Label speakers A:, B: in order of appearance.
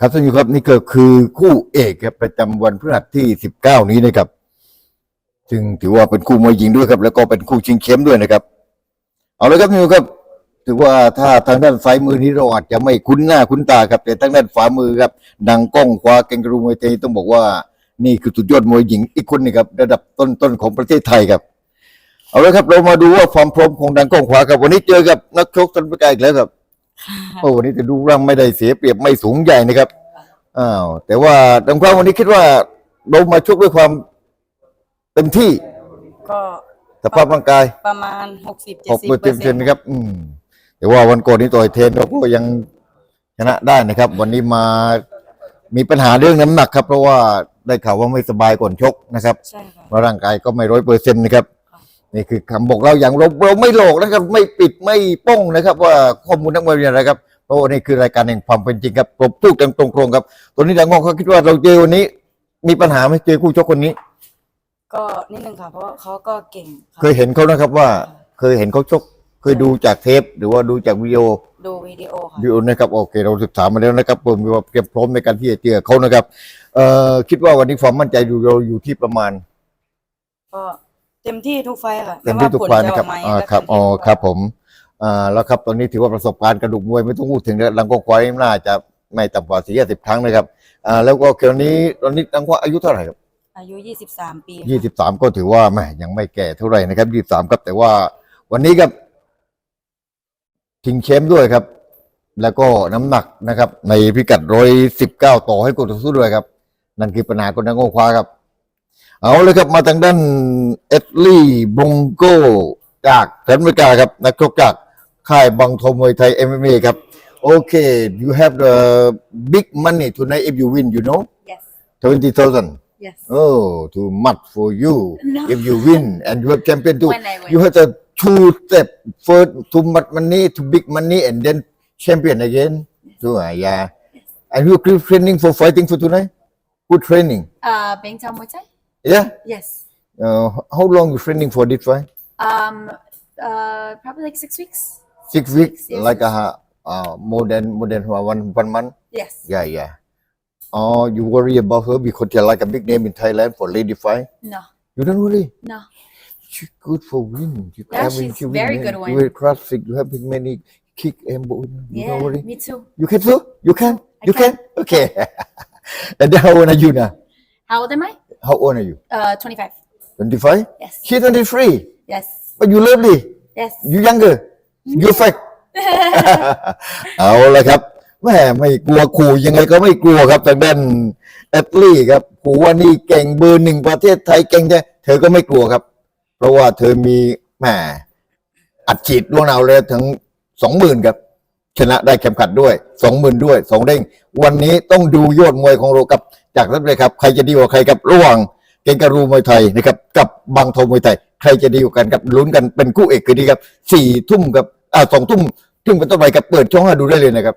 A: ครับท่านผู้ชมครับนี่ก็คือคู่เอกครับประจำวันพฤหัสที่ 19 นี้นะครับซึ่งถือว่าเป็นคู่มวยหญิงด้วยครับ แล้วก็เป็นคู่ชิงเข้มด้วยนะครับ เอาเลยครับท่านผู้ชมครับ ถือว่าถ้าทางด้านซ้ายมือนี้เราอาจจะไม่คุ้นหน้าคุ้นตาครับ แต่ทางด้านขวามือครับดังก้องคว้าเกงกรูมวยไทยต้องบอกว่า นี่คือสุดยอดมวยหญิงอีกคนหนึงครับ ระดับต้นๆของประเทศไทยครับ เอาเลยครับเรามาดูว่าความพร้อมของดังก้องขวาครับวันนี้เจอกับนักชกตันประกายอีกแล้วครับ โอ้วันนี้จะดูร่างไม่ได้เสียเปรียบไม่สูงใหญ่นะครับอ้าวแต่ว่าดังความวันนี้คิดว่าเรามาชกด้วยความเต็มที่
B: ก็
A: สภาพร่างกาย
B: ประมาณหกสิบเจ็ด
A: หก
B: สิบ
A: เปอร์
B: เปอ
A: เซ็น
B: ร์
A: ต์
B: เซ็นต์
A: นะครับอืมแต่ว่าวันก่อนนี้ต่อยเทรนเราก็ยังชนะได้นะครับ วันนี้มามีปัญหาเรื่องน้ำหนักครับ เพราะว่าได้ข่าวว่าไม่สบายก่อนชกนะครับ
B: ใช่ค่ะ
A: ว่าร่างกายก็ไม่ร้อยเปอร์เซ็นต์นะครับ
B: ครับ
A: นี่คือคำบอกเราอย่างเราเราไม่หลอกนะครับ ไม่ปิดไม่ป้องนะครับ ว่าข้อมูลทั้งหมดเป็นอะไรครับเพราะว่านี่คือรายการแห่งความเป็นจริงครับปรบพูดกันตรงๆครับตัวนี้ดังงอกเขาคิดว่าเราเจอวันนี้ มีปัญหาไหมเจอคู่ชกคนนี้
B: ก็นิดนึงค่ะเพราะว่าเขาก็เก่งค่ะ
A: เคยเห็นเขานะครับว่า เคยเห็นเขาชก เคยดูจากเทป หรือว่าดูจากวิดีโอ
B: ดูวิดีโอค่ะ
A: วิดีโอนะครับโอเค เราศึกษามาแล้วนะครับผมมีความเตรียมพร้อมในการที่จะเจอเขานะครับเอ่อคิดว่าวันนี้ความมั่นใจอยู่เราอยู่ที่ประมาณ
B: ก็ เต็มที่ทุกไฟล์ค่ะ
A: เต็มที่ทุกฝ่ายนะครับ
B: ไม่
A: อ่า
B: ว่าผลจะ
A: ครับ
B: ออกมา
A: อ๋อ
B: ยังไงก็
A: ครับผมอ่าแล้วครับตอนนี้ถือว่าประสบการณ์กระดูกมวยไม่ต้องพูดถึงแล้วลังกงควายน่าจะไม่ต่ำกว่าสี่สิบครั้งนะครับอ่าแล้วก็เกี่ยวนี้ตอนนี้ลังกงอายุเท่าไหร่ครับ
B: อายุยี่สิบสามปีค่ะ
A: ยี่สิบสามก็ถือว่าแหม่ยังไม่แก่เท่าไหร่นะครับยี่สิบสามครับ แต่ว่าวันนี้ครับชิงแชมป์ด้วยครับ แล้วก็น้ำหนักนะครับ ในพิกัดร้อยสิบเก้าต่อให้กดต่อสู้ด้วยครับ นั่นคือปัญหาคนนักโง่คว้าครับ เอาเลยครับมาทางด้านเอ็ดลี่บงโกจากสหรัฐอเมริกาครับนักชกจากค่ายบังทมมวยไทยเอ็มเอครับโอเค you have the big money tonight if you win you know
B: yes
A: twenty thousand
B: yes
A: Oh, too much for you.
B: No.
A: If you win and you have champion too,
B: When I win.
A: you have the two step first too much money to big money and then champion again. So uh, yeah. And you keep training for fighting for tonight? Good training.
C: Uh, Bangtan Muay Thai?
A: Yeah.
C: Yes.
A: Uh, how long you training for this fight?
C: Um, uh, probably like six weeks.
A: Six weeks,
C: Yes.
A: like uh, uh, more than more than one one month.
C: Yes.
A: Yeah, yeah. Oh, you worry about her because you're like a big name in Thailand for lady fight.
C: No,
A: You don't worry.
C: no.
A: She's good for win. You
C: Yeah, she's
A: she
C: very good win.
A: You have CrossFit. You have many kick and ball. You
C: Yeah,
A: don't worry.
C: me too.
A: You can do. You can.
C: I
A: You can.
C: can.
A: Okay. and then how old are you now?
C: How old am I?
A: How old are you?
C: Uh, 25.
A: Twenty-five.
C: Yes.
A: She's twenty-three.
C: Yes.
A: But you lovely.
C: Yes.
A: You younger. You fat. เอาละครับแม่ไม่กลัวขู่ยังไงก็ไม่กลัวครับทางด้านแอตลี่ครับขู่ว่านี่เก่งเบอร์หนึ่งประเทศไทยเก่งแท้เธอก็ไม่กลัวครับ เพราะว่าเธอมีแหมอัดฉีดล่วงหน้าแล้วถึงสองหมื่นครับ ชนะได้เข็มขัดด้วยสองหมื่นด้วยสองเด้งวันนี้ต้องดูยอดมวยของเรากับ จากนั้นเลยครับใครจะดีกว่าใครครับระหว่างเก่งการูมวยไทยนะครับกับบางทมวยไทย ใครจะดีกว่ากันครับลุ้นกันเป็นคู่เอกคือดีครับสี่ทุ่มครับอ่าสองทุ่มทึ่งเป็นต้นไปครับเปิดช่องให้ดูได้เลยนะครับ